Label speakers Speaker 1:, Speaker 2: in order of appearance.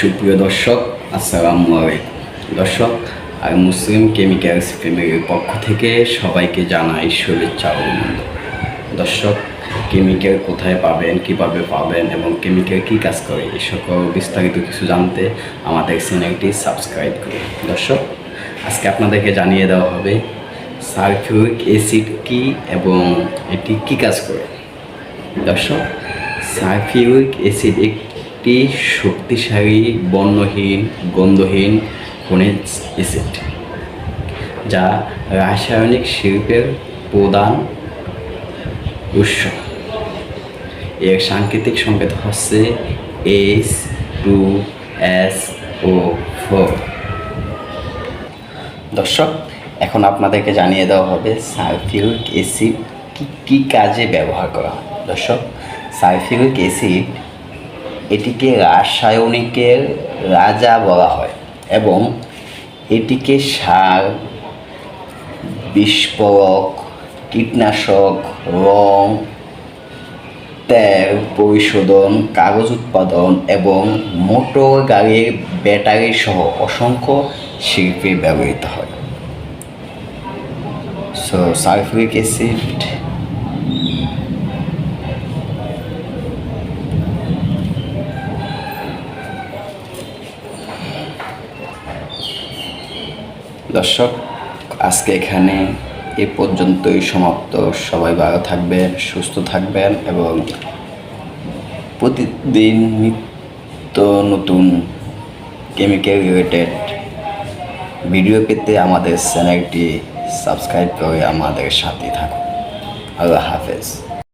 Speaker 1: সুপ্রিয় দর্শক, আসসালামু আলাইকুম। দর্শক আর মুসলিম কেমিক্যালস ফ্যামিলির পক্ষ থেকে সবাইকে জানাই শুভেচ্ছা অভিনন্দন। দর্শক, কেমিক্যাল কোথায় পাবেন, কীভাবে পাবেন এবং কেমিক্যাল কী কাজ করে এই সকল বিস্তারিত কিছু জানতে আমাদের চ্যানেলটি সাবস্ক্রাইব করুন। দর্শক, আজকে আপনাদেরকে জানিয়ে দেওয়া হবে সালফিউরিক অ্যাসিড কী এবং এটি কী কাজ করে। দর্শক, সালফিউরিক অ্যাসিড একটি শক্তিশালী, বর্ণহীন, গন্ধহীন খনিজ অ্যাসিড যা রাসায়নিক শিল্পের প্রধান উৎস। এর সাংকেতিক সংকেত হচ্ছে H two S O four দর্শক, এখন আপনাদেরকে জানিয়ে দেওয়া হবে সালফিউরিক অ্যাসিড কী কী কাজে ব্যবহার করা দর্শক, সালফিউরিক অ্যাসিড এটিকে রাসায়নিকের রাজা বলা হয় এবং এটিকে সার, বিস্ফোরক, কীটনাশক, রং, তেল, পরিশোধন, কাগজ উৎপাদন এবং মোটর গাড়ির ব্যাটারি সহ অসংখ্য শিল্পে ব্যবহৃত হয়। সো সালফিউরিক অ্যাসিড দর্শক, আজকে এখানে এ পর্যন্তই সমাপ্ত। সবাই ভালো থাকবেন, সুস্থ থাকবেন এবং প্রতিদিন নিত্য নতুন কেমিক্যাল রিলেটেড ভিডিও পেতে আমাদের চ্যানেলটি সাবস্ক্রাইব করে আমাদের সাথে থাকুন। আল্লাহ হাফেজ।